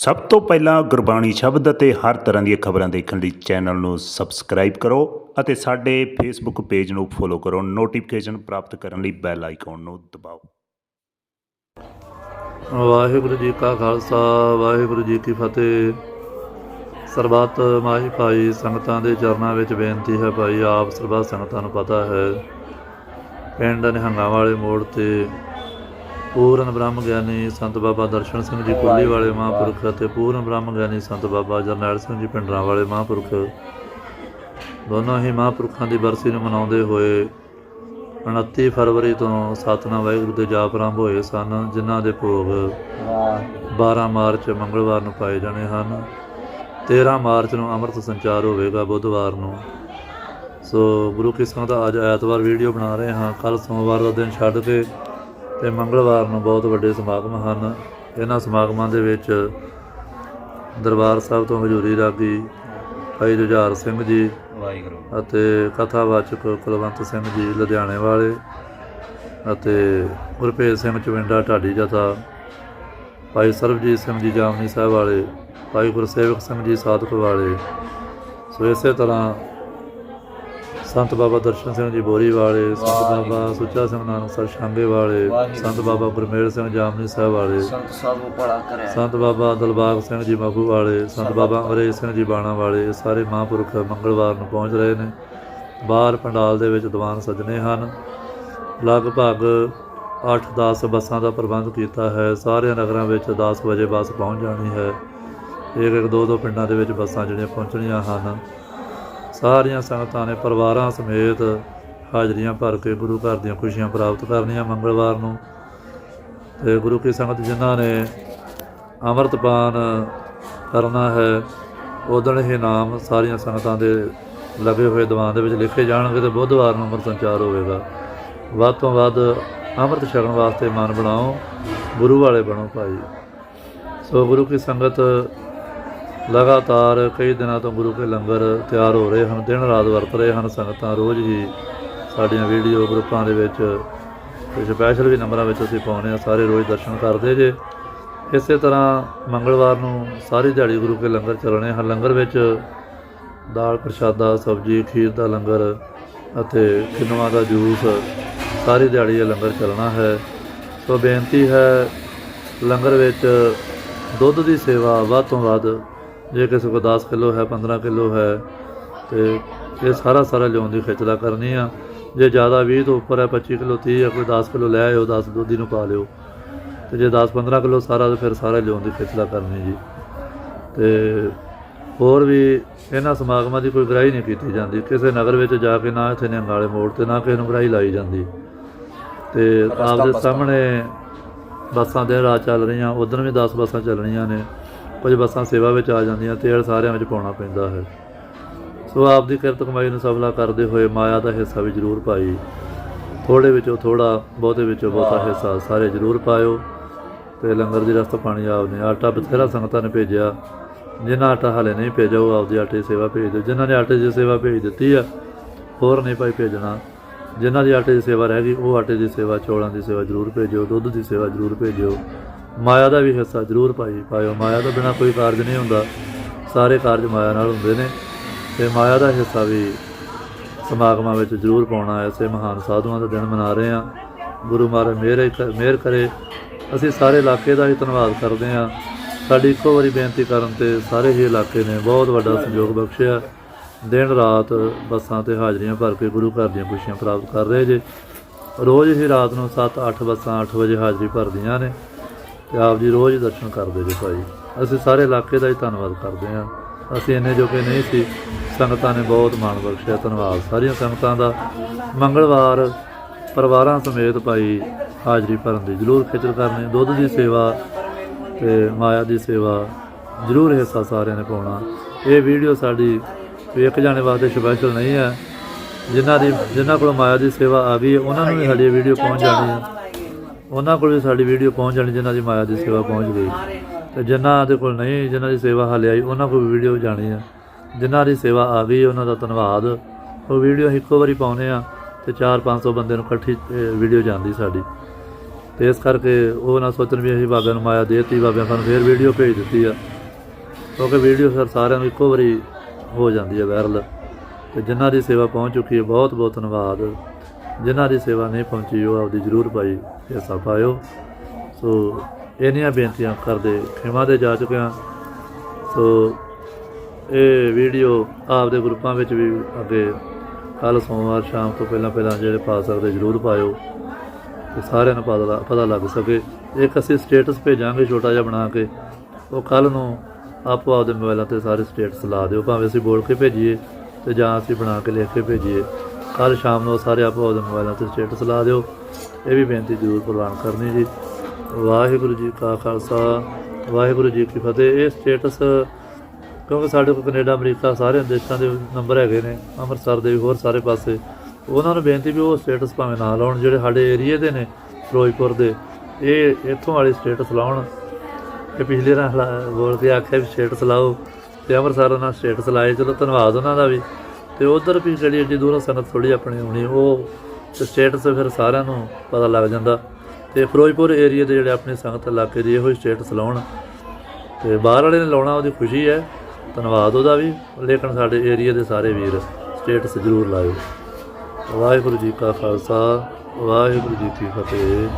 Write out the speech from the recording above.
ਸਭ ਤੋਂ ਪਹਿਲਾਂ ਗੁਰਬਾਣੀ ਸ਼ਬਦ ਅਤੇ ਹਰ ਤਰ੍ਹਾਂ ਦੀਆਂ ਖਬਰਾਂ ਦੇਖਣ ਲਈ ਚੈਨਲ ਨੂੰ ਸਬਸਕ੍ਰਾਈਬ ਕਰੋ ਅਤੇ ਸਾਡੇ ਫੇਸਬੁੱਕ ਪੇਜ ਨੂੰ ਫੋਲੋ ਕਰੋ। ਨੋਟੀਫਿਕੇਸ਼ਨ ਪ੍ਰਾਪਤ ਕਰਨ ਲਈ ਬੈਲ ਆਈਕਨ ਨੂੰ ਦਬਾਓ। ਵਾਹਿਗੁਰੂ ਜੀ ਕਾ ਖਾਲਸਾ, ਵਾਹਿਗੁਰੂ ਜੀ ਕੀ ਫਤਿਹ। ਸਰਬੱਤ ਮਾਹੀ ਭਾਈ ਸੰਗਤਾਂ ਦੇ ਚਰਨਾਂ ਵਿੱਚ ਬੇਨਤੀ ਹੈ ਭਾਈ, ਆਪ ਸਰਬੱਤ ਸੰਗਤਾਂ ਨੂੰ ਪਤਾ ਹੈ। ਪਿੰਡ ਨਿਹੰਗਾਂ ਵਾਲੇ ਮੋੜ ਤੇ ਪੂਰਨ ਬ੍ਰਹਮ ਗਿਆਨੀ ਸੰਤ ਬਾਬਾ ਦਰਸ਼ਨ ਸਿੰਘ ਜੀ ਕੁੱਲੀ ਵਾਲੇ ਮਹਾਂਪੁਰਖ ਅਤੇ ਪੂਰਨ ਬ੍ਰਹਮ ਗਿਆਨੀ ਸੰਤ ਬਾਬਾ ਜਰਨੈਲ ਸਿੰਘ ਜੀ ਪਿੰਡਰਾਂ ਵਾਲੇ ਮਹਾਂਪੁਰਖ। ਦੋਨੋਂ ਹੀ ਮਹਾਂਪੁਰਖਾਂ ਦੀ ਬਰਸੀ ਨੂੰ ਮਨਾਉਂਦੇ ਹੋਏ 29 ਫਰਵਰੀ ਤੋਂ ਸਤਨਾਮ ਵਾਹਿਗੁਰੂ ਦੇ ਜਾਪ ਆਰੰਭ ਹੋਏ ਸਨ ਜਿਨ੍ਹਾਂ ਦੇ ਭੋਗ 12 ਮਾਰਚ ਮੰਗਲਵਾਰ ਨੂੰ ਪਾਏ ਜਾਣੇ ਹਨ। 13 ਮਾਰਚ ਨੂੰ ਅੰਮ੍ਰਿਤ ਸੰਚਾਰ ਹੋਵੇਗਾ ਬੁੱਧਵਾਰ ਨੂੰ। ਸੋ ਗੁਰੂ ਕੀ ਸੰਗਤ ਅੱਜ ਐਤਵਾਰ ਵੀਡੀਓ ਬਣਾ ਰਹੇ ਹਾਂ। ਕੱਲ ਸੋਮਵਾਰ ਦਾ ਦਿਨ ਛੱਡ ਕੇ ਤੇ ਮੰਗਲਵਾਰ ਨੂੰ ਬਹੁਤ ਵੱਡੇ ਸਮਾਗਮ ਹਨ। ਇਹਨਾਂ ਸਮਾਗਮਾਂ ਦੇ ਵਿੱਚ ਦਰਬਾਰ ਸਾਹਿਬ ਤੋਂ ਹਜ਼ੂਰੀ ਰਾਗੀ ਭਾਈ ਜੁਝਾਰ ਸਿੰਘ ਜੀ ਵਾਹਿਗੁਰੂ। ਅਤੇ ਕਥਾਵਾਚਕ ਕੁਲਵੰਤ ਸਿੰਘ ਜੀ ਲੁਧਿਆਣੇ ਵਾਲੇ ਅਤੇ ਗੁਰਪ੍ਰੀਤ ਸਿੰਘ ਚਵਿੰਡਾ ਢਾਡੀ ਜਥਾ ਭਾਈ ਸਰਬਜੀਤ ਸਿੰਘ ਜੀ ਜਾਮਨੀ ਸਾਹਿਬ ਵਾਲੇ ਭਾਈ ਗੁਰਸੇਵਕ ਸਿੰਘ ਜੀ ਸਾਧਕ ਵਾਲੇ। ਸੋ ਇਸੇ ਤਰ੍ਹਾਂ ਸੰਤ ਬਾਬਾ ਦਰਸ਼ਨ ਸਿੰਘ ਜੀ ਬੋਰੀ ਵਾਲੇ ਸੰਤ ਬਾਬਾ ਸੁੱਚਾ ਸਿੰਘ ਨਾਨਕਸਰ ਸ਼ਾਂਗੇ ਵਾਲੇ ਸੰਤ ਬਾਬਾ ਗੁਰਮੇਲ ਸਿੰਘ ਜਾਮਨੀ ਸਾਹਿਬ ਵਾਲੇ ਸੰਤ ਸਾਹਿਬ ਬਾਬਾ ਦਲਬਾਗ ਸਿੰਘ ਜੀ ਮਖੂ ਵਾਲੇ ਸੰਤ ਬਾਬਾ ਅਮਰੇਸ਼ ਸਿੰਘ ਜੀ ਬਾਣਾ ਵਾਲੇ ਇਹ ਸਾਰੇ ਮਹਾਂਪੁਰਖ ਮੰਗਲਵਾਰ ਨੂੰ ਪਹੁੰਚ ਰਹੇ ਨੇ। ਬਾਹਰ ਪੰਡਾਲ ਦੇ ਵਿੱਚ ਦੀਵਾਨ ਸਜਣੇ ਹਨ। ਲਗਭਗ 8-10 ਬੱਸਾਂ ਦਾ ਪ੍ਰਬੰਧ ਕੀਤਾ ਹੈ। ਸਾਰੇ ਨਗਰਾਂ ਵਿੱਚ 10 ਵਜੇ ਬੱਸ ਪਹੁੰਚ ਜਾਣੀ ਹੈ। ਇੱਕ ਇੱਕ ਦੋ ਦੋ ਪਿੰਡਾਂ ਦੇ ਵਿੱਚ ਬੱਸਾਂ ਜਿਹੜੀਆਂ ਪਹੁੰਚਣੀਆਂ ਹਨ। ਸਾਰੀਆਂ ਸੰਗਤਾਂ ਨੇ ਪਰਿਵਾਰਾਂ ਸਮੇਤ ਹਾਜ਼ਰੀਆਂ ਭਰ ਕੇ ਗੁਰੂ ਘਰ ਦੀਆਂ ਖੁਸ਼ੀਆਂ ਪ੍ਰਾਪਤ ਕਰਨੀਆਂ ਮੰਗਲਵਾਰ ਨੂੰ। ਤੇ ਗੁਰੂ ਕੀ ਸੰਗਤ ਜਿਨ੍ਹਾਂ ਨੇ ਅੰਮ੍ਰਿਤਪਾਨ ਕਰਨਾ ਹੈ ਉਦਣ ਹੀ ਨਾਮ ਸਾਰੀਆਂ ਸੰਗਤਾਂ ਦੇ ਲੱਗੇ ਹੋਏ ਦੀਵਾਨ ਦੇ ਵਿੱਚ ਲਿਖੇ ਜਾਣਗੇ ਤੇ ਬੁੱਧਵਾਰ ਨੂੰ ਅੰਮ੍ਰਿਤ ਸੰਚਾਰ ਹੋਵੇਗਾ। ਵੱਧ ਤੋਂ ਵੱਧ ਅੰਮ੍ਰਿਤ ਛਕਣ ਵਾਸਤੇ ਮਨ ਬਣਾਓ, ਗੁਰੂ ਵਾਲੇ ਬਣੋ ਭਾਈ। ਸੋ ਗੁਰੂ ਕੀ ਸੰਗਤ ਲਗਾਤਾਰ ਕਈ ਦਿਨਾਂ ਤੋਂ ਗੁਰੂ ਕੇ ਲੰਗਰ ਤਿਆਰ ਹੋ ਰਹੇ ਹਨ, ਦਿਨ ਰਾਤ ਵਰਤ ਰਹੇ ਹਨ, ਸੰਗਤਾਂ ਰੋਜ਼ ਹੀ ਸਾਡੀਆਂ ਵੀਡੀਓ ਗਰੁੱਪਾਂ ਦੇ ਵਿੱਚ ਸਪੈਸ਼ਲ ਵੀ ਨੰਬਰਾਂ ਵਿੱਚ ਅਸੀਂ ਪਾਉਂਦੇ ਆ ਸਾਰੇ ਰੋਜ਼ ਦਰਸ਼ਨ ਕਰਦੇ ਜੇ। ਇਸੇ ਤਰ੍ਹਾਂ ਮੰਗਲਵਾਰ ਨੂੰ ਸਾਰੀ ਦਿਹਾੜੀ ਗੁਰੂ ਕੇ ਲੰਗਰ ਚੱਲਣੇ ਹਨ। ਲੰਗਰ ਵਿੱਚ ਦਾਲ ਪ੍ਰਸ਼ਾਦਾ, ਸਬਜ਼ੀ, ਖੀਰ ਦਾ ਲੰਗਰ ਅਤੇ ਕਿਨੂਆਂ ਦਾ ਜੂਸ, ਸਾਰੀ ਦਿਹਾੜੀ ਇਹ ਲੰਗਰ ਚੱਲਣਾ ਹੈ। ਸੋ ਬੇਨਤੀ ਹੈ, ਲੰਗਰ ਵਿੱਚ ਦੁੱਧ ਦੀ ਸੇਵਾ ਵੱਧ ਤੋਂ ਵੱਧ ਜੇ ਕਿਸੇ ਕੋਲ 10 ਕਿਲੋ ਹੈ 15 ਕਿਲੋ ਹੈ ਤੇ ਇਹ ਸਾਰਾ ਸਾਰਾ ਲਿਆਉਣ ਦੀ ਖਿਚਲਾ ਕਰਨੀ ਆ। ਜੇ ਜ਼ਿਆਦਾ 20 ਤੋਂ ਉੱਪਰ ਹੈ 25 ਕਿਲੋ 30 ਹੈ ਕੋਈ 10 ਕਿਲੋ ਲੈ ਆਇਓ 10 ਦੁੱਧੀ ਨੂੰ ਪਾ ਲਿਓ। ਤੇ ਜੇ 10 15 ਕਿਲੋ ਸਾਰਾ ਤੇ ਫਿਰ ਸਾਰਾ ਲਿਆਉਣ ਦੀ ਖਿਚਲਾ ਕਰਨੀ ਜੀ। ਤੇ ਹੋਰ ਵੀ ਇਹਨਾਂ ਸਮਾਗਮਾਂ ਦੀ ਕੋਈ ਗ੍ਰਾਹੀ ਨਹੀਂ ਕੀਤੀ ਜਾਂਦੀ। ਕਿਸੇ ਨਗਰ ਵਿੱਚ ਜਾ ਕੇ ਨਾ ਇੱਥੇ ਨਿਹੰਗਾਲੇ ਮੋੜ ਤੇ ਨਾ ਕਿਸੇ ਨੂੰ ਗ੍ਰਾਹੀ ਲਾਈ ਜਾਂਦੀ। ਤੇ ਆਪ ਦੇ ਸਾਹਮਣੇ ਬੱਸਾਂ ਦੇ ਰਾਹ ਚੱਲ ਰਹੀਆਂ ਉਧਰ ਵੀ 10 ਬੱਸਾਂ ਚੱਲਣੀਆਂ ਨੇ। ਕੁਝ ਬੱਸਾਂ ਸੇਵਾ ਵਿੱਚ ਆ ਜਾਂਦੀਆਂ ਤੇਲ ਸਾਰਿਆਂ ਵਿੱਚ ਪਾਉਣਾ ਪੈਂਦਾ ਹੈ। ਸੋ ਆਪ ਦੀ ਕਿਰਤ ਕਮਾਈ ਨੂੰ ਸਫਲਾ ਕਰਦੇ ਹੋਏ ਮਾਇਆ ਦਾ ਹਿੱਸਾ ਵੀ ਜ਼ਰੂਰ ਪਾਈ। ਥੋੜੇ ਵਿੱਚੋਂ ਥੋੜਾ ਬਹੁਤੇ ਵਿੱਚੋਂ ਬਹੁਤਾ ਹਿੱਸਾ ਸਾਰੇ ਜ਼ਰੂਰ ਪਾਇਓ। ਤੇ ਲੰਗਰ ਦੀ ਰਸਤ ਪਾਣੀ ਆਪ ਨੇ ਆਟਾ ਬਥੇਰਾ ਸੰਗਤਾਂ ਨੇ ਭੇਜਿਆ। ਜਿਨ੍ਹਾਂ ਆਟਾ ਹਾਲੇ ਨਹੀਂ ਭੇਜਿਆ ਉਹ ਆਪਦੀ ਆਟੇ ਦੀ ਸੇਵਾ ਭੇਜ ਦਿਓ। ਜਿਨ੍ਹਾਂ ਨੇ ਆਟੇ ਦੀ ਸੇਵਾ ਭੇਜ ਦਿੱਤੀ ਆ ਹੋਰ ਨਹੀਂ ਭਾਈ ਭੇਜਣਾ। ਜਿਨ੍ਹਾਂ ਦੀ ਆਟੇ ਦੀ ਸੇਵਾ ਰਹਿ ਗਈ ਉਹ ਆਟੇ ਦੀ ਸੇਵਾ ਚੌਲਾਂ ਦੀ ਸੇਵਾ ਜ਼ਰੂਰ ਭੇਜਿਓ ਦੁੱਧ ਦੀ ਸੇਵਾ ਜ਼ਰੂਰ ਭੇਜਿਓ। ਮਾਇਆ ਦਾ ਵੀ ਹਿੱਸਾ ਜ਼ਰੂਰ ਭਾਈ ਪਾਇਓ ਮਾਇਆ ਤੋਂ ਬਿਨਾ ਕੋਈ ਕਾਰਜ ਨਹੀਂ ਹੁੰਦਾ। ਸਾਰੇ ਕਾਰਜ ਮਾਇਆ ਨਾਲ ਹੁੰਦੇ ਨੇ ਤੇ ਮਾਇਆ ਦਾ ਹਿੱਸਾ ਵੀ ਸਮਾਗਮਾਂ ਵਿੱਚ ਜ਼ਰੂਰ ਪਾਉਣਾ ਐਸੇ ਮਹਾਨ ਸਾਧੂਆਂ ਦਾ ਦਿਨ ਮਨਾ ਰਹੇ ਹਾਂ। ਗੁਰੂ ਮਹਾਰਾਜ, ਮਿਹਰ ਮਿਹਰ ਕਰੇ। ਅਸੀਂ ਸਾਰੇ ਇਲਾਕੇ ਦਾ ਹੀ ਧੰਨਵਾਦ ਕਰਦੇ ਹਾਂ। ਸਾਡੀ ਇੱਕੋ ਵਾਰੀ ਬੇਨਤੀ ਕਰਨ ਤੇ ਸਾਰੇ ਹੀ ਇਲਾਕੇ ਨੇ ਬਹੁਤ ਵੱਡਾ ਸਹਿਯੋਗ ਬਖਸ਼ਿਆ। ਦਿਨ ਰਾਤ ਬੱਸਾਂ ਤੇ ਹਾਜ਼ਰੀਆਂ ਭਰ ਕੇ ਗੁਰੂ ਘਰ ਦੀਆਂ ਖੁਸ਼ੀਆਂ ਪ੍ਰਾਪਤ ਕਰ ਰਹੇ ਜੇ। ਰੋਜ਼ ਹੀ ਰਾਤ ਨੂੰ 7-8 ਬੱਸਾਂ 8 ਵਜੇ ਹਾਜ਼ਰੀ ਭਰਦੀਆਂ ਨੇ। ਤੇ ਆਪ ਜੀ ਰੋਜ਼ ਦਰਸ਼ਨ ਕਰਦੇ ਜੇ ਭਾਈ। ਅਸੀਂ ਸਾਰੇ ਇਲਾਕੇ ਦਾ ਹੀ ਧੰਨਵਾਦ ਕਰਦੇ ਹਾਂ। ਅਸੀਂ ਇੰਨੇ ਜੋਗੇ ਨਹੀਂ ਸੀ। ਸੰਗਤਾਂ ਨੇ ਬਹੁਤ ਮਾਣ ਬਖਸ਼ਿਆ, ਧੰਨਵਾਦ। ਸਾਰੀਆਂ ਸੰਗਤਾਂ ਦਾ ਮੰਗਲਵਾਰ ਪਰਿਵਾਰਾਂ ਸਮੇਤ ਭਾਈ ਹਾਜ਼ਰੀ ਭਰਨ ਦੀ ਜ਼ਰੂਰ ਖਿਚਲ ਕਰਨੀ। ਦੁੱਧ ਦੀ ਸੇਵਾ ਤੇ ਮਾਇਆ ਦੀ ਸੇਵਾ ਜ਼ਰੂਰ ਹਿੱਸਾ ਸਾਰਿਆਂ ਨੇ ਪਾਉਣਾ। ਇਹ ਵੀਡੀਓ ਸਾਡੀ ਵੀ ਇੱਕ ਜਾਣੇ ਵਾਸਤੇ ਸਪੈਸ਼ਲ ਨਹੀਂ ਹੈ। ਜਿਨ੍ਹਾਂ ਦੀ ਜਿਨ੍ਹਾਂ ਕੋਲ ਮਾਇਆ ਦੀ ਸੇਵਾ ਆ ਗਈ ਉਹਨਾਂ ਨੂੰ ਵੀ ਸਾਡੀ ਵੀਡੀਓ ਪਹੁੰਚ ਜਾਣੀ ਹੈ। ਉਹਨਾਂ ਕੋਲ ਵੀ ਸਾਡੀ ਵੀਡੀਓ ਪਹੁੰਚ ਜਾਣੀ, ਜਿਨ੍ਹਾਂ ਦੀ ਮਾਇਆ ਦੀ ਸੇਵਾ ਪਹੁੰਚ ਗਈ। ਤੇ ਜਿਨ੍ਹਾਂ ਦੇ ਕੋਲ ਨਹੀਂ, ਜਿਨ੍ਹਾਂ ਦੀ ਸੇਵਾ ਹਾਲੇ ਆਈ, ਉਹਨਾਂ ਕੋਲ ਵੀ ਵੀਡੀਓ ਜਾਣੀ ਆ। ਜਿਨ੍ਹਾਂ ਦੀ ਸੇਵਾ ਆ ਗਈ, ਉਹਨਾਂ ਦਾ ਧੰਨਵਾਦ। ਉਹ ਵੀਡੀਓ ਇੱਕੋ ਵਾਰੀ ਪਾਉਨੇ ਆ ਤੇ 4-500 ਬੰਦੇ ਨੂੰ ਇਕੱਠੀ ਵੀਡੀਓ ਜਾਂਦੀ ਸਾਡੀ। ਤੇ ਇਸ ਕਰਕੇ ਉਹ ਨਾ ਸੋਚਣ ਵੀ ਅਸੀਂ ਬਾਬਿਆਂ ਨੂੰ ਮਾਇਆ ਦੇਤੀ, ਬਾਬਿਆਂ ਸਾਨੂੰ ਫੇਰ ਵੀਡੀਓ ਭੇਜ ਦਿੱਤੀ ਆ। ਕਿਉਂਕਿ ਵੀਡੀਓ ਫਿਰ ਸਾਰਿਆਂ ਨੂੰ ਇੱਕੋ ਵਾਰੀ ਹੋ ਜਾਂਦੀ ਹੈ ਵਾਇਰਲ ਤੇ ਜਿਨ੍ਹਾਂ ਦੀ ਸੇਵਾ ਪਹੁੰਚ ਚੁੱਕੀ ਹੈ ਬਹੁਤ ਬਹੁਤ ਧੰਨਵਾਦ। ਜਿਨ੍ਹਾਂ ਦੀ ਸੇਵਾ ਨਹੀਂ ਪਹੁੰਚੀ, ਉਹ ਆਪਦੀ ਜ਼ਰੂਰ ਪਾਈ ਹਿੱਸਾ ਪਾਇਓ। ਸੋ ਇੰਨੀਆਂ ਬੇਨਤੀਆਂ ਕਰਦੇ ਖਿਮਾ ਦੇ ਜਾ ਚੁੱਕੇ ਹਾਂ। ਸੋ ਇਹ ਵੀਡੀਓ ਆਪਦੇ ਗਰੁੱਪਾਂ ਵਿੱਚ ਵੀ ਅੱਗੇ ਕੱਲ ਸੋਮਵਾਰ ਸ਼ਾਮ ਤੋਂ ਪਹਿਲਾਂ ਪਹਿਲਾਂ ਜਿਹੜੇ ਪਾ ਸਕਦੇ ਜ਼ਰੂਰ ਪਾਇਓ ਤੇ ਸਾਰਿਆਂ ਨੂੰ ਪਤਾ ਲੱਗ- ਪਤਾ ਲੱਗ ਸਕੇ। ਇੱਕ ਅਸੀਂ ਸਟੇਟਸ ਭੇਜਾਂਗੇ ਛੋਟਾ ਜਿਹਾ ਬਣਾ ਕੇ, ਉਹ ਕੱਲ ਨੂੰ ਆਪੋ ਆਪਦੇ ਮੋਬਾਈਲਾਂ ਤੇ ਸਾਰੇ ਸਟੇਟਸ ਲਾ ਦਿਓ। ਭਾਵੇਂ ਅਸੀਂ ਬੋਲ ਕੇ ਭੇਜੀਏ ਤੇ ਜਾਂ ਅਸੀਂ ਬਣਾ ਕੇ ਲਿਖ ਕੇ ਭੇਜੀਏ। ਕੱਲ ਸ਼ਾਮ ਨੂੰ ਸਾਰੇ ਆਪੋ ਆਪਦੇ ਮੋਬਾਈਲਾਂ ਤੇ ਸਟੇਟਸ ਲਾ ਦਿਓ। ਇਹ ਵੀ ਬੇਨਤੀ ਜ਼ਰੂਰ ਪ੍ਰਵਾਨ ਕਰਨੀ ਜੀ। ਵਾਹਿਗੁਰੂ ਜੀ ਕਾ ਖਾਲਸਾ, ਵਾਹਿਗੁਰੂ ਜੀ ਕੀ ਫਤਿਹ। ਇਹ ਸਟੇਟਸ ਕਿਉਂਕਿ ਸਾਡੇ ਕੋਲ ਕੈਨੇਡਾ, ਅਮਰੀਕਾ ਸਾਰੇ ਦੇਸ਼ਾਂ ਦੇ ਨੰਬਰ ਹੈਗੇ ਨੇ, ਅੰਮ੍ਰਿਤਸਰ ਦੇ ਵੀ ਹੋਰ ਸਾਰੇ ਪਾਸੇ। ਉਹਨਾਂ ਨੂੰ ਬੇਨਤੀ ਵੀ ਉਹ ਸਟੇਟਸ ਭਾਵੇਂ ਨਾ ਲਾਉਣ, ਜਿਹੜੇ ਸਾਡੇ ਏਰੀਏ ਦੇ ਨੇ, ਫਿਰੋਜ਼ਪੁਰ ਦੇ, ਇਹ ਇੱਥੋਂ ਵਾਲੇ ਸਟੇਟਸ ਲਾਉਣ। ਇਹ ਪਿਛਲੇ ਰਾਂ ਬੋਲ ਕੇ ਆਖਿਆ ਵੀ ਸਟੇਟਸ ਲਾਓ ਤੇ ਅੰਮ੍ਰਿਤਸਰ ਉਹਨਾਂ ਸਟੇਟਸ ਲਾਏ। ਚਲੋ ਧੰਨਵਾਦ ਉਹਨਾਂ ਦਾ ਵੀ। ਤੇ ਉਧਰ ਵੀ ਜਿਹੜੀ ਏਡੀ ਦੂਰੋਂ ਸੰਗਤ ਥੋੜੀ ਆਪਣੀ ਹੋਣੀ, ਉਹ ਸਟੇਟਸ ਫਿਰ ਸਾਰਿਆਂ ਨੂੰ ਪਤਾ ਲੱਗ ਜਾਂਦਾ। ਤੇ ਫਿਰੋਜ਼ਪੁਰ ਏਰੀਆ ਦੇ ਜਿਹੜੇ ਆਪਣੇ ਸੰਗਤ ਇਲਾਕੇ ਦੀ ਇਹੋ ਹੀ ਸਟੇਟਸ ਲਾਉਣ। ਤੇ ਬਾਹਰ ਵਾਲੇ ਨੇ ਲਾਉਣਾ, ਉਹਦੀ ਖੁਸ਼ੀ ਹੈ। ਧੰਨਵਾਦ ਉਹਦਾ ਵੀ। ਲੇਕਿਨ ਸਾਡੇ ਏਰੀਆ ਦੇ ਸਾਰੇ ਵੀਰ ਸਟੇਟਸ ਜ਼ਰੂਰ ਲਾਇਓ। ਵਾਹਿਗੁਰੂ ਜੀ ਕਾ ਖਾਲਸਾ, ਵਾਹਿਗੁਰੂ ਜੀ ਕੀ ਫਤਿਹ।